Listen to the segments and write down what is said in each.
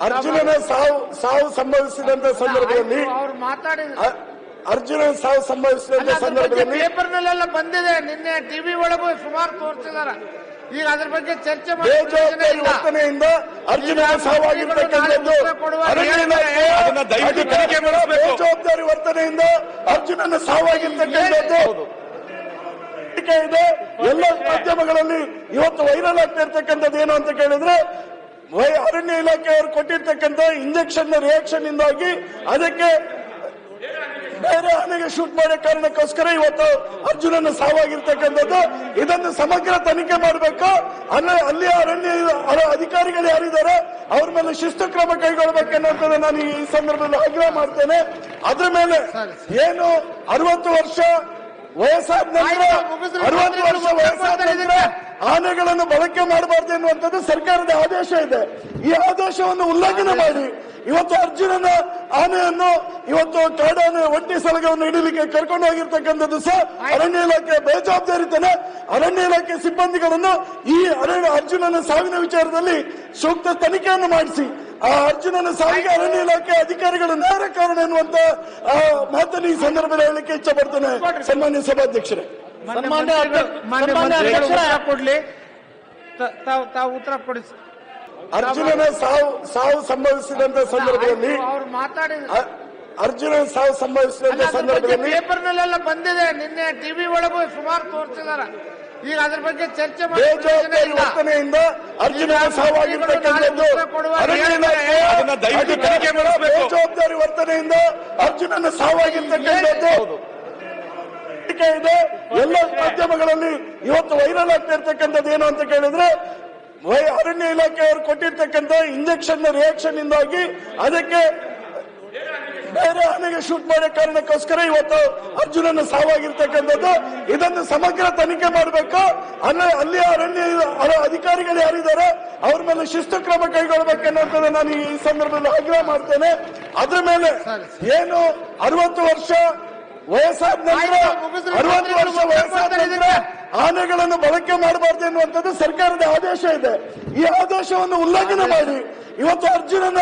ಅರ್ಜುನನ ಸಾವು ಸಾವು ಸಂಭವಿಸಿದಂತ ಸಂದರ್ಭದಲ್ಲಿ ಅವ್ರು ಮಾತಾಡಿದ್ರು. ಅರ್ಜುನ ಅರ್ಜುನನ ಸಾವು ಸಂಭವಿಸಿದಂತ ಸಂದರ್ಭದಲ್ಲಿ ಪೇಪರ್ನಲ್ಲೆಲ್ಲ ಬಂದಿದೆ. ನಿನ್ನೆ ಟಿವಿ ಒಳಗೂ ಸುಮಾರು ತೋರಿಸಿದಾರ ಈಗ ಅದ್ರ ಬಗ್ಗೆ ಚರ್ಚೆ ಅರ್ಜುನ. ವರ್ತನೆಯಿಂದ ಅರ್ಜುನನ ಸಾವಾಗಿರ್ತಕ್ಕಂಥದ್ದು. ಬೇಜವಾಬ್ದಾರಿ ವರ್ತನೆಯಿಂದ ಅರ್ಜುನನ ಸಾವಾಗಿರ್ತಕ್ಕಂಥದ್ದು. ಇದೆ. ಎಲ್ಲ ಮಾಧ್ಯಮಗಳಲ್ಲಿ ಇವತ್ತು ವೈರಲ್ ಆಗ್ತಿರ್ತಕ್ಕಂಥದ್ದು ಏನು ಅಂತ ಕೇಳಿದ್ರೆ ಅರಣ್ಯ ಇಲಾಖೆಯವರು ಕೊಟ್ಟಿರ್ತಕ್ಕಂಥ ಇಂಜೆಕ್ಷನ್ ರಿಯಾಕ್ಷನ್ ಇಂದಾಗಿ ಅದಕ್ಕೆ ಬೇರೆ ಆನೆಗೆ ಶೂಟ್ ಮಾಡೋ ಕಾರಣಕ್ಕೋಸ್ಕರ ಇವತ್ತು ಅರ್ಜುನನ ಸಾವಾಗಿರ್ತಕ್ಕಂಥದ್ದು. ಇದನ್ನು ಸಮಗ್ರ ತನಿಖೆ ಮಾಡಬೇಕು? ಅಲ್ಲ ಅಲ್ಲಿ ಅರಣ್ಯ ಅರ- ಅಧಿಕಾರಿಗಳು ಯಾರಿದ್ದಾರೆ ಅವ್ರ ಮೇಲೆ ಶಿಸ್ತು ಕ್ರಮ ಕೈಗೊಳ್ಳಬೇಕನ್ನೋದನ್ನ ನಾನು ಈ ಸಂದರ್ಭದಲ್ಲಿ ಆಗ್ರಹ ಮಾಡ್ತೇನೆ. ಅದ್ರ ಮೇಲೆ ಏನು ಅರವತ್ತು ವರ್ಷ ವಯಸ್ಸಾದ ನಂತರ ಅರವತ್ತು ವರ್ಷ ವಯಸ್ಸಾದ ನಂತರ ಆನೆಗಳನ್ನು ಬಳಕೆ ಮಾಡಬಾರ್ದು ಎನ್ನುವಂಥದ್ದು ಸರ್ಕಾರದ ಆದೇಶ ಇದೆ. ಈ ಆದೇಶವನ್ನು ಉಲ್ಲಂಘನೆ ಮಾಡಿ ಇವತ್ತು ಅರ್ಜುನನ ಆನೆಯನ್ನು ಇವತ್ತು ಕಾಡಾನೆ ಒಂಟಿ ಸಲಗವನ್ನು ಹಿಡಿಲಿಕ್ಕೆ ಕರ್ಕೊಂಡು ಹೋಗಿರ್ತಕ್ಕಂಥದ್ದು ಸಹ ಅರಣ್ಯ ಇಲಾಖೆ ಬೇಜವಾಬ್ದಾರಿತನ. ಅರಣ್ಯ ಇಲಾಖೆ ಸಿಬ್ಬಂದಿಗಳನ್ನು ಈ ಅರಣ್ಯ ಅರ್ಜುನನ ಸಾವಿನ ವಿಚಾರದಲ್ಲಿ ಸೂಕ್ತ ತನಿಖೆಯನ್ನು ಮಾಡಿಸಿ. ಆ ಅರ್ಜುನನ ಸಾವಿಗೆ ಅರಣ್ಯ ಇಲಾಖೆ ಅಧಿಕಾರಿಗಳು ನೇರ ಕಾರಣ ಎನ್ನುವಂತ ಮಾತನ್ನು ಈ ಸಂದರ್ಭದಲ್ಲಿ ಹೇಳಲಿಕ್ಕೆ ಇಚ್ಛೆ ಪಡ್ತೇನೆ ಸನ್ಮಾನ್ಯ ಸಭಾಧ್ಯಕ್ಷರೇ. ಕೊಡ್ಲಿ. ತ- ತಾವು ತಾವು ಉತ್ತರ ಕೊಡಿ. ಅರ್ಜುನನ ಸಾವು ಸಾವು ಸಂಭವಿಸಿದಂತ ಸಂದರ್ಭದಲ್ಲಿ ಅವ್ರು ಮಾತಾಡಿ ಅರ್ಜುನನ ಸಾವು ಸಂಭವಿಸಿದಂತ ಸಂದರ್ಭದಲ್ಲಿ ಪೇಪರ್ನಲ್ಲೆಲ್ಲ ಬಂದಿದೆ. ನಿನ್ನೆ ಟಿವಿ ಒಳಗೂ ಸುಮಾರು ತೋರಿಸಿದಾರ ಈಗ ಅದ್ರ ಬಗ್ಗೆ ಚರ್ಚೆ ಅರ್ಜುನ. ವರ್ತನೆಯಿಂದ ಅರ್ಜುನನ ಸಾವಾಗಿರ್ತಕ್ಕಂಥದ್ದು. ಬೇಜವಾಬ್ದಾರಿ ವರ್ತನೆಯಿಂದ ಅರ್ಜುನನ ಸಾವಾಗಿರ್ತಕ್ಕಂಥದ್ದು ಟೀಕೆ ಇದೆ. ಎಲ್ಲ ಮಾಧ್ಯಮಗಳಲ್ಲಿ ಇವತ್ತು ವೈರಲ್ ಆಗ್ತಾ ಇರ್ತಕ್ಕಂಥದ್ದು ಏನು ಅಂತ ಕೇಳಿದ್ರೆ ವೈ- ಅರಣ್ಯ ಇಲಾಖೆಯವರು ಕೊಟ್ಟಿರ್ತಕ್ಕಂಥ ಇಂಜೆಕ್ಷನ್ ರಿಯಾಕ್ಷನ್ ಇಂದಾಗಿ ಅದಕ್ಕೆ ಬೇರೆ ಆನೆಗೆ ಶೂಟ್ ಮಾಡೋ ಕಾರಣಕ್ಕೋಸ್ಕರ ಇವತ್ತು ಅರ್ಜುನನ ಸಾವಾಗಿರ್ತಕ್ಕಂಥದ್ದು. ಇದನ್ನು ಸಮಗ್ರ ತನಿಖೆ ಮಾಡಬೇಕು? ಅಲ್ಲಿ ಅಲ್ಲಿ ಅರಣ್ಯ ಅರ- ಅಧಿಕಾರಿಗಳು ಯಾರಿದ್ದಾರೆ ಅವ್ರ ಮೇಲೆ ಶಿಸ್ತು ಕ್ರಮ ಕೈಗೊಳ್ಬೇಕನ್ನೋದನ್ನ ನಾನು ಈ ಸಂದರ್ಭದಲ್ಲಿ ಆಗ್ರಹ ಮಾಡ್ತೇನೆ. ಅದ್ರ ಮೇಲೆ ಏನು ಅರವತ್ತು ವರ್ಷ ವಯಸ್ಸಾದ ನಂತರ ಅರವತ್ತು ವರ್ಷ ವಯಸ್ಸಾದ ನಂತರ ಆನೆಗಳನ್ನು ಬಳಕೆ ಮಾಡಬಾರ್ದು ಎನ್ನುವಂಥದ್ದು ಸರ್ಕಾರದ ಆದೇಶ ಇದೆ. ಈ ಆದೇಶವನ್ನು ಉಲ್ಲಂಘನೆ ಮಾಡಿ ಇವತ್ತು ಅರ್ಜುನನ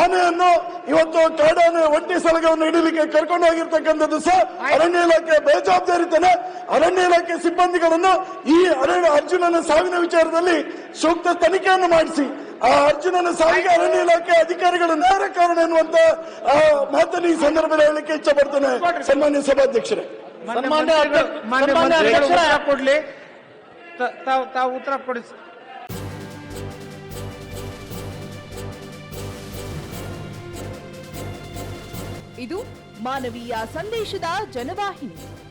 ಆನೆಯನ್ನು ಇವತ್ತು ಕಾಡಾನೆ ಒಂಟಿ ಸಲಗವನ್ನು ಹಿಡಿಲಿಕ್ಕೆ ಕರ್ಕೊಂಡು ಹೋಗಿರ್ತಕ್ಕಂಥದ್ದು ಸಹ ಅರಣ್ಯ ಇಲಾಖೆ ಬೇಜವಾಬ್ದಾರಿತನ ಅರಣ್ಯ ಇಲಾಖೆ ಸಿಬ್ಬಂದಿಗಳನ್ನು ಈ ಅರಣ್ಯ ಅರ್ಜುನನ ಸಾವಿನ ವಿಚಾರದಲ್ಲಿ ಸೂಕ್ತ ತನಿಖೆಯನ್ನು ಮಾಡಿಸಿ. ಆ ಅರ್ಜುನನ ಸಾರಿಗೆ ಅರಣ್ಯ ಇಲಾಖೆ ಅಧಿಕಾರಿಗಳು ನೇರ ಕಾರಣ ಎನ್ನುವಂತ ಆ, ಮಾತನ್ನು ಈ ಸಂದರ್ಭದಲ್ಲಿ ಹೇಳಲಿಕ್ಕೆ ಇಚ್ಛೆ ಪಡ್ತೇನೆ. ಸನ್ಮಾನ್ಯ ಸಭಾಧ್ಯಕ್ಷರೇ. ಮಾನ್ಯ ಸನ್ಮಾನ್ಯ ಅಧ್ಯಕ್ಷರೇ. ಕೊಡ್ಲಿ. ತ- ತಾವು ತಾವು ಉತ್ತರ ಕೊಡಿ ಇದು ಮಾನವೀಯ ಸಂದೇಶದ ಜನವಾಹಿನಿ.